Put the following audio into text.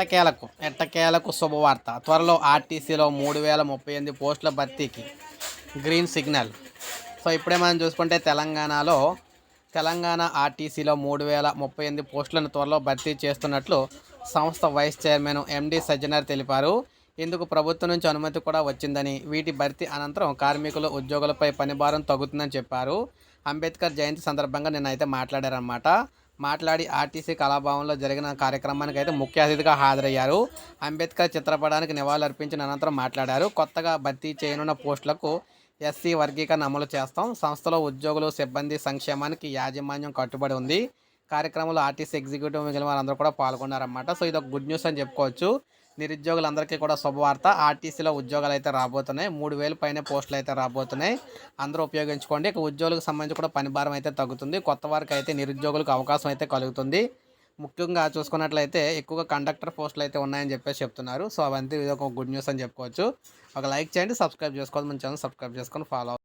ఎట్టకేలకు ఎట్టకేలకు శుభవార్త. త్వరలో ఆర్టీసీలో మూడు వేల ముప్పై ఎనిమిది పోస్టుల భర్తీకి గ్రీన్ సిగ్నల్. సో ఇప్పుడే మనం చూసుకుంటే తెలంగాణలో తెలంగాణ ఆర్టీసీలో మూడు వేల ముప్పై ఎనిమిది పోస్టులను త్వరలో భర్తీ చేస్తున్నట్లు సంస్థ వైస్ చైర్మన్ ఎండి సజ్జనార్ తెలిపారు. ఇందుకు ప్రభుత్వం నుంచి అనుమతి కూడా వచ్చిందని వీటి భర్తీ అనంతరం కార్మికులు ఉద్యోగులపై పనిభారం తగ్గుతుందని చెప్పారు. అంబేద్కర్ జయంతి సందర్భంగా నిన్న అయితే మాట్లాడారన్నమాట. మాట్లాడి ఆర్టీసీ కళాభవన్లో జరిగిన కార్యక్రమానికి అయితే ముఖ్య అతిథిగా హాజరయ్యారు. అంబేద్కర్ చిత్రపటానికి నివాళులర్పించిన అనంతరం మాట్లాడారు. కొత్తగా భర్తీ చేయనున్న పోస్టులకు ఎస్సీ వర్గీకరణ అమలు చేస్తాం. సంస్థలో ఉద్యోగులు సిబ్బంది సంక్షేమానికి యాజమాన్యం కట్టుబడి ఉంది. కార్యక్రమంలో ఆర్టీసీ ఎగ్జిక్యూటివ్ మిగిలిన వారందరూ కూడా పాల్గొన్నారన్నమాట. సో ఇది ఒక గుడ్ న్యూస్ అని చెప్పుకోవచ్చు. నిరుద్యోగులందరికీ కూడా శుభవార్త ఆర్టీసీలో ఉద్యోగాలు అయితే రాబోతున్నాయి. మూడు వేలు పైన పోస్టులు అయితే రాబోతున్నాయి. అందరూ ఉపయోగించుకోండి. ఇక ఉద్యోగులకు సంబంధించి కూడా పని భారం అయితే తగ్గుతుంది. కొత్త వారికి అయితే నిరుద్యోగులకు అవకాశం అయితే కలుగుతుంది. ముఖ్యంగా చూసుకున్నట్లయితే ఎక్కువగా కండక్టర్ పోస్టులు అయితే ఉన్నాయని చెప్పేసి చెప్తున్నారు. సో అవంతా ఇది ఒక గుడ్ న్యూస్ అని చెప్పుకోవచ్చు. ఒక లైక్ చేయండి సబ్స్క్రైబ్ చేసుకోవాలి. మన ఛానల్ సబ్స్క్రైబ్ చేసుకొని ఫాలో